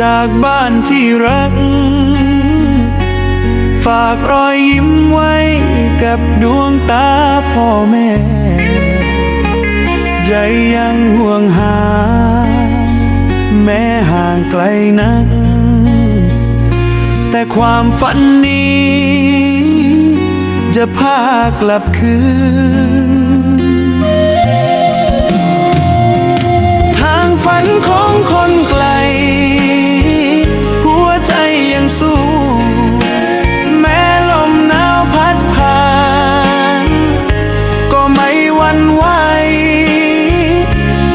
จากบ้านที่รัก ฝากรอยยิ้มไว้กับดวงตาพ่อแม่ ใจยังห่วงหา แม้ห่างไกลนัก แต่ความฝันนี้ จะพากลับคืน ฝันของคนไกล หัวใจยังสู้ แม้ลมหนาวพัดผ่าน ก็ไม่หวันไหว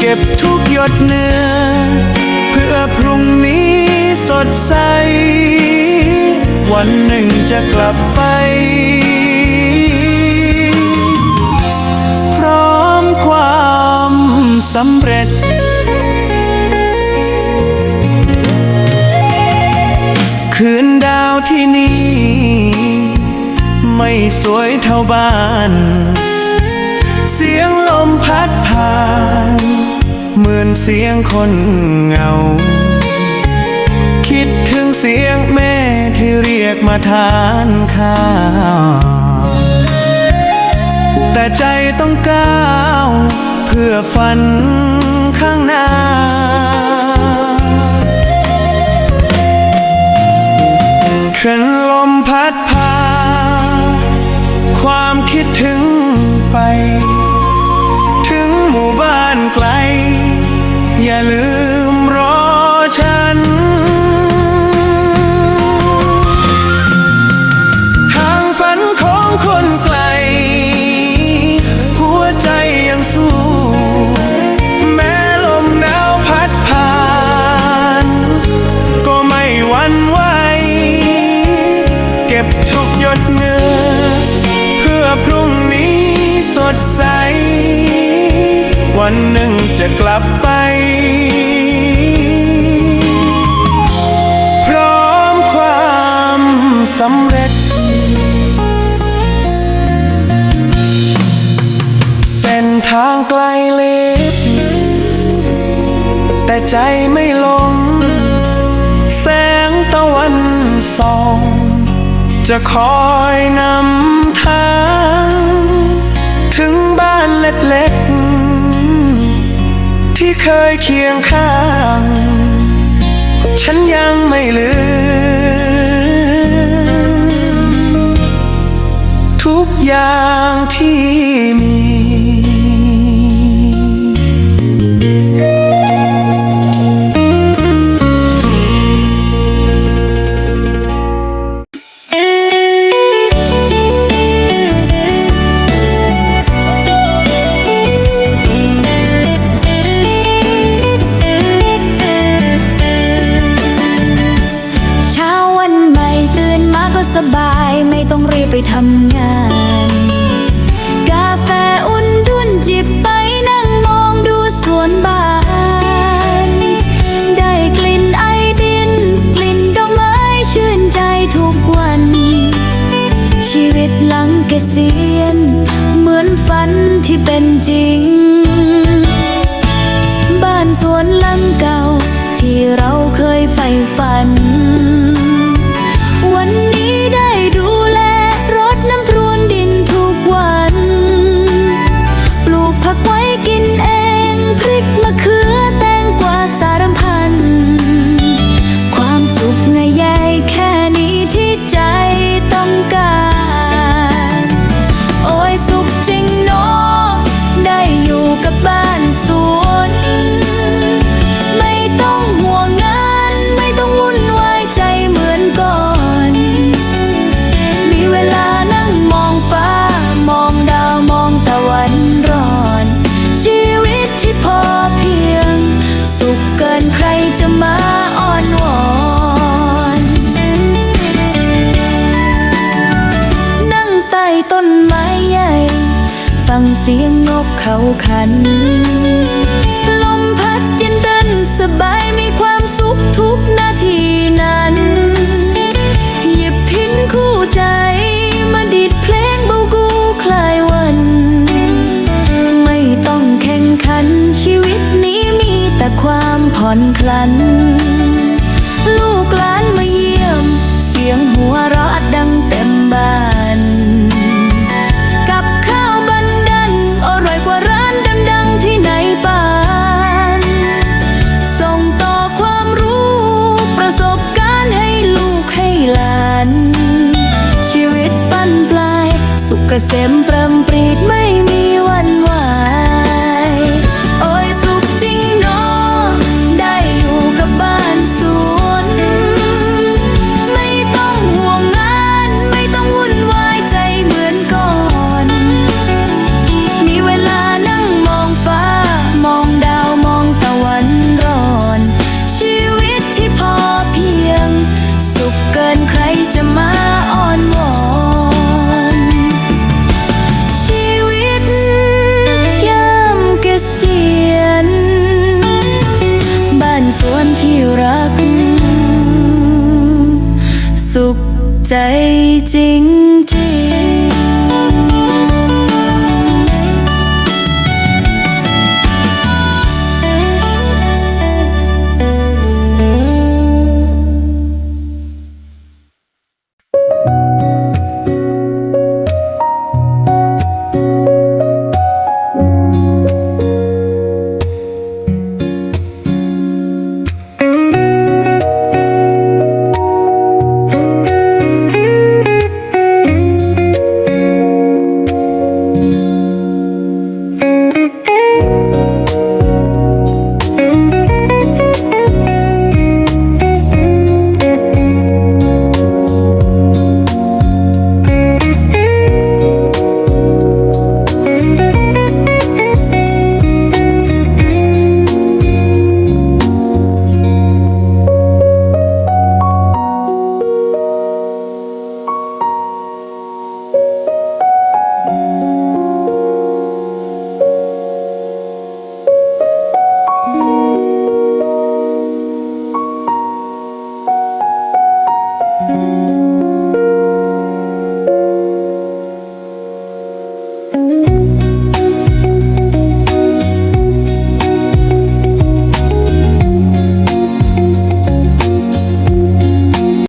เก็บทุกหยดเนื้อ เพื่อพรุ่งนี้สดใส วันหนึ่งจะกลับไปพร้อมความสำเร็จ คืนดาวที่นี่ ไม่สวยเท่าบ้าน เสียงลมพัดผ่าน เหมือนเสียงคนเหงา คิดถึงเสียงแม่ที่เรียกมาทานข้าวแต่ใจต้องก้าว เพื่อฝันข้างหน้า ยดเงื่อเพื่อพรุ่งนี้สดใส วันหนึ่งจะกลับไป พร้อมความสำเร็จ เส้นทางไกลเล็กแต่ใจไม่ลง แสงตะวันส่อง จะคอยนำทาง ถึงบ้านเล็กๆ ที่เคยเคียงข้าง ฉันยังไม่ลืม ทุกอย่าง สบายไม่ต้องรีบไปทำงาน กาแฟอุ่นดุนจิบไปนั่งมองดูสวนบ้าน ได้กลิ่นไอดิน กลิ่นดอกไม้ชื่นใจทุกวัน ชีวิตหลังเกษียณเหมือนฝันที่เป็นจริง บ้านสวนหลังเก่าที่เราเคยใฝ่ฝัน ฟังเสียงนกเขาขัน ลมพัดเย็นเต้นสบายมีความสุขทุกนาทีนั้นหยิบพินคู่ใจมาดีดเพลงเบากูคลายวัน ไม่ต้องแข่งขันชีวิตนี้มีแต่ความผ่อนคลนัน siempre สุขใจจริงจริง